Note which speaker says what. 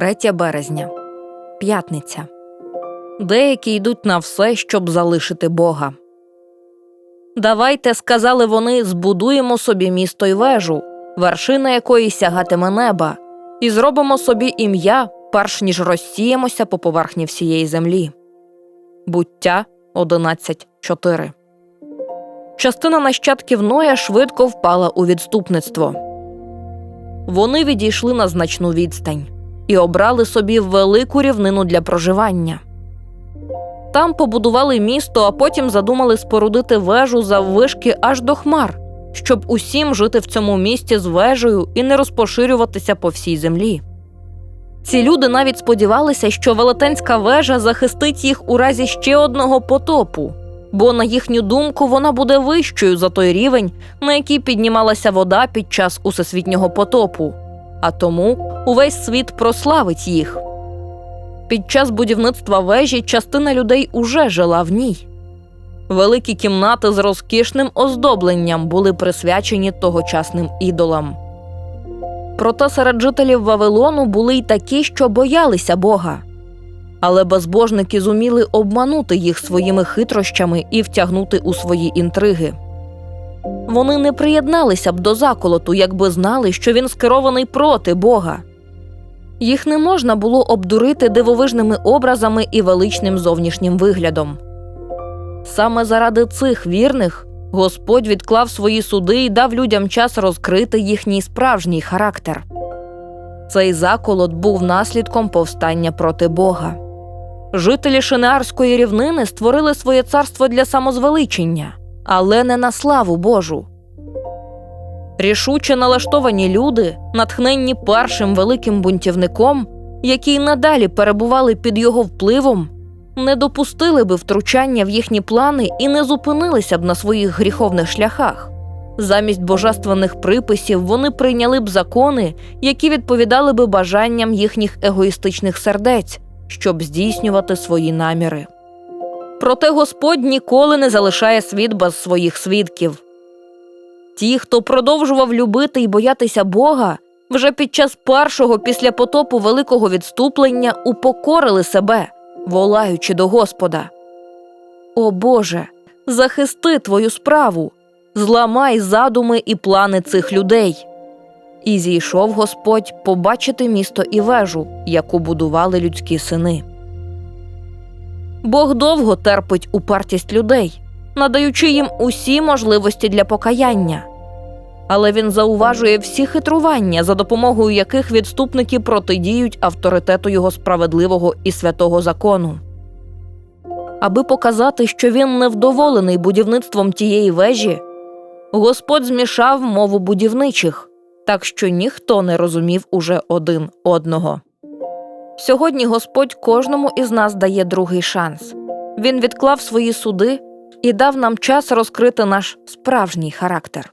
Speaker 1: 3 березня, п'ятниця. Деякі йдуть на все, щоб залишити Бога. Давайте, сказали вони, збудуємо собі місто й вежу, вершина якої сягатиме неба, і зробимо собі ім'я, перш ніж розсіємося по поверхні всієї землі. Буття 11.4 Частина нащадків Ноя швидко впала у відступництво. Вони відійшли на значну відстань і обрали собі велику рівнину для проживання. Там побудували місто, а потім задумали спорудити вежу заввишки аж до хмар, щоб усім жити в цьому місті з вежею і не розпоширюватися по всій землі. Ці люди навіть сподівалися, що велетенська вежа захистить їх у разі ще одного потопу, бо, на їхню думку, вона буде вищою за той рівень, на який піднімалася вода під час усесвітнього потопу, а тому увесь світ прославить їх. Під час будівництва вежі частина людей уже жила в ній. Великі кімнати з розкішним оздобленням були присвячені тогочасним ідолам. Проте серед жителів Вавилону були й такі, що боялися Бога. Але безбожники зуміли обманути їх своїми хитрощами і втягнути у свої інтриги. Вони не приєдналися б до заколоту, якби знали, що він скерований проти Бога. Їх не можна було обдурити дивовижними образами і величним зовнішнім виглядом. Саме заради цих вірних Господь відклав свої суди і дав людям час розкрити їхній справжній характер. Цей заколот був наслідком повстання проти Бога. Жителі Шинеарської рівнини створили своє царство для самозвеличення, але не на славу Божу. Рішуче налаштовані люди, натхненні першим великим бунтівником, які й надалі перебували під його впливом, не допустили би втручання в їхні плани і не зупинилися б на своїх гріховних шляхах. Замість божественних приписів вони прийняли б закони, які відповідали би бажанням їхніх егоїстичних сердець, щоб здійснювати свої наміри. Проте Господь ніколи не залишає світ без своїх свідків. Ті, хто продовжував любити і боятися Бога, вже під час першого після потопу великого відступлення упокорили себе, волаючи до Господа. О Боже, захисти твою справу, зламай задуми і плани цих людей. І зійшов Господь побачити місто і вежу, яку будували людські сини. Бог довго терпить упартість людей, надаючи їм усі можливості для покаяння. Але він зауважує всі хитрування, за допомогою яких відступники протидіють авторитету його справедливого і святого закону. Аби показати, що він невдоволений будівництвом тієї вежі, Господь змішав мову будівничих, так що ніхто не розумів уже один одного. Сьогодні Господь кожному із нас дає другий шанс. Він відклав свої суди і дав нам час розкрити наш справжній характер.